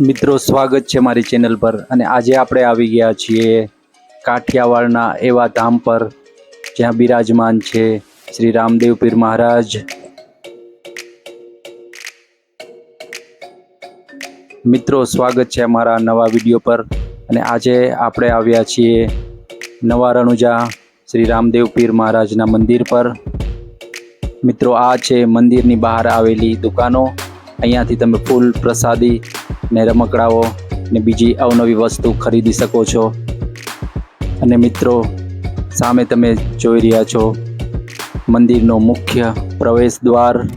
મિત્રો, સ્વાગત છે મારી ચેનલ પર. અને આજે આપણે આવી ગયા છીએ કાઠિયાવાડના એવા ધામ પર, જ્યાં બિરાજમાન છે શ્રી રામદેવ પીર મહારાજ. મિત્રો, સ્વાગત છે અમારા નવા વીડિયો પર. અને આજે આપણે આવ્યા છીએ નવા રણુજા શ્રી રામદેવ પીર મહારાજના મંદિર પર. મિત્રો, આ છે મંદિરની બહાર આવેલી દુકાનો. અહીંયાથી તમે ફૂલ પ્રસાદી ને રમકડાઓ ને બીજી અવનવી વસ્તુ ખરીદી શકો છો. અને મિત્રો, સામે તમે જોઈ રહ્યા છો મંદિરનો મુખ્ય પ્રવેશ દ્વાર.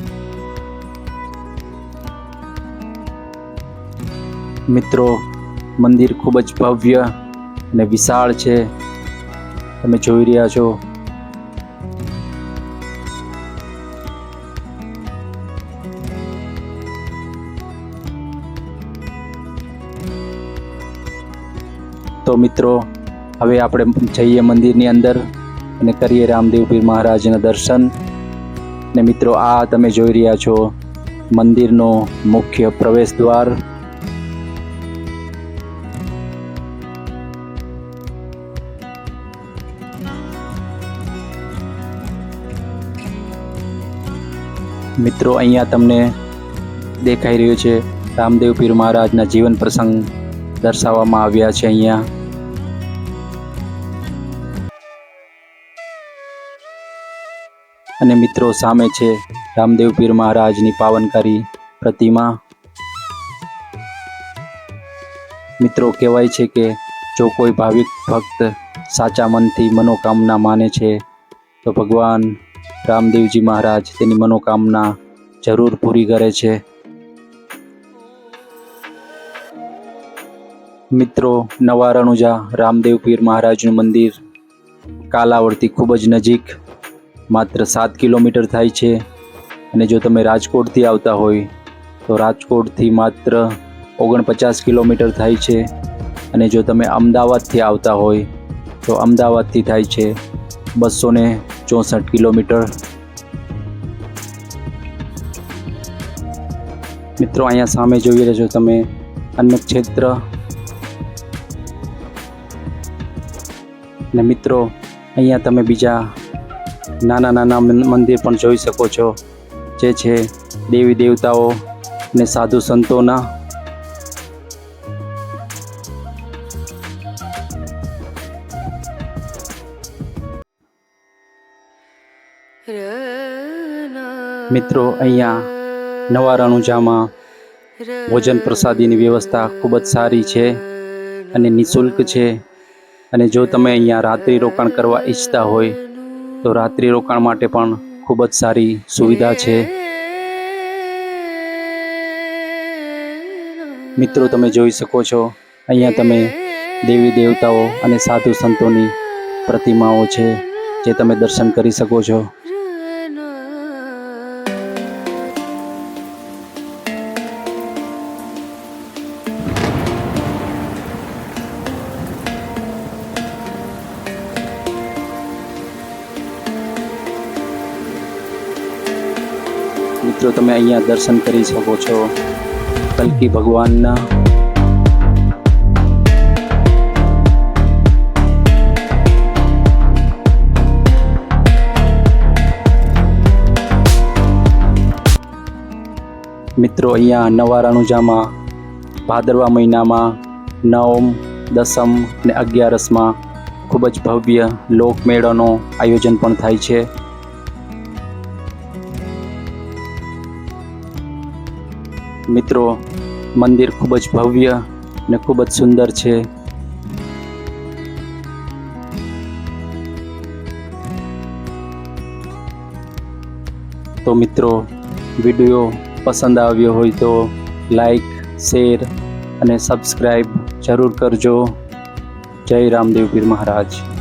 મિત્રો, મંદિર ખૂબ જ ભવ્ય અને વિશાળ છે. તમે જોઈ રહ્યા છો તો મિત્રો, હવે આપણે જઈએ મંદિરની અંદર અને કરીએ રામદેવ પીર મહારાજના દર્શન. ને મિત્રો, આ તમે જોઈ રહ્યા છો મંદિરનો મુખ્ય પ્રવેશ દ્વાર. મિત્રો, અહીંયા તમને દેખાઈ રહ્યું છે રામદેવ પીર મહારાજના જીવન પ્રસંગ. દર્શાવવામાં આવ્યા છે અહીંયા. અને મિત્રો સામે છે રામદેવ પીર મહારાજની પાવનકારી પ્રતિમા. મિત્રો કહેવાય છે કે જો કોઈ ભાવિક ભક્ત સાચા મનથી મનોકામના માને છે, તો ભગવાન રામદેવજી મહારાજ તેની મનોકામના જરૂર પૂરી કરે છે. મિત્રો નવા રણુજા રામદેવ પીર મહારાજનું મંદિર કાલાવડથી ખૂબ જ નજીક, માત્ર સાત કિલોમીટર થાય છે. અને જો તમે રાજકોટથી આવતા હોય, તો રાજકોટથી માત્ર ઓગણપચાસ કિલોમીટર થાય છે. અને જો તમે અમદાવાદથી આવતા હોય, તો અમદાવાદથી થાય છે બસો ને ચોસઠ કિલોમીટર. મિત્રો, અહીંયા સામે જોઈ રહ્યા છો તમે અન્ન ને મિત્રો, અહીંયા તમે બીજા નાના નાના મંદિર પણ જોઈ શકો છો. જે છે દેવી દેવતાઓ ને સાધુ સંતોના. મિત્રો, અહીંયા નવા રણુજામાં ભોજન પ્રસાદીની વ્યવસ્થા ખૂબ જ સારી છે અને નિઃશુલ્ક છે. અને જો તમે અહીંયા રાત્રિ રોકાણ કરવા ઈચ્છતા હોય, તો રાત્રિ રોકાણ માટે પણ ખૂબ જ સારી સુવિધા છે. મિત્રો, તમે જોઈ શકો છો, અહીંયા તમે દેવી દેવતાઓ અને સાધુ સંતોની પ્રતિમાઓ છે, જે તમે દર્શન કરી શકો છો. મિત્રો, તમે અહીંયા દર્શન કરી શકો છો. કલકી ભગવાનના મિત્રો, અહીંયા નવા રણુજામાં ભાદરવા મહિનામાં, નવમ, દસમ અને અગિયારસમાં ખૂબ જ ભવ્ય લોકમેળાનો આયોજન પણ થાય છે. મિત્રો, મંદિર ખૂબ જ ભવ્ય અને ખૂબ જ સુંદર છે. તો મિત્રો, વીડિયો પસંદ આવ્યો હોય તો લાઈક, શેર અને સબસ્ક્રાઈબ જરૂર કરજો. જય રામદેવ પીર મહારાજ.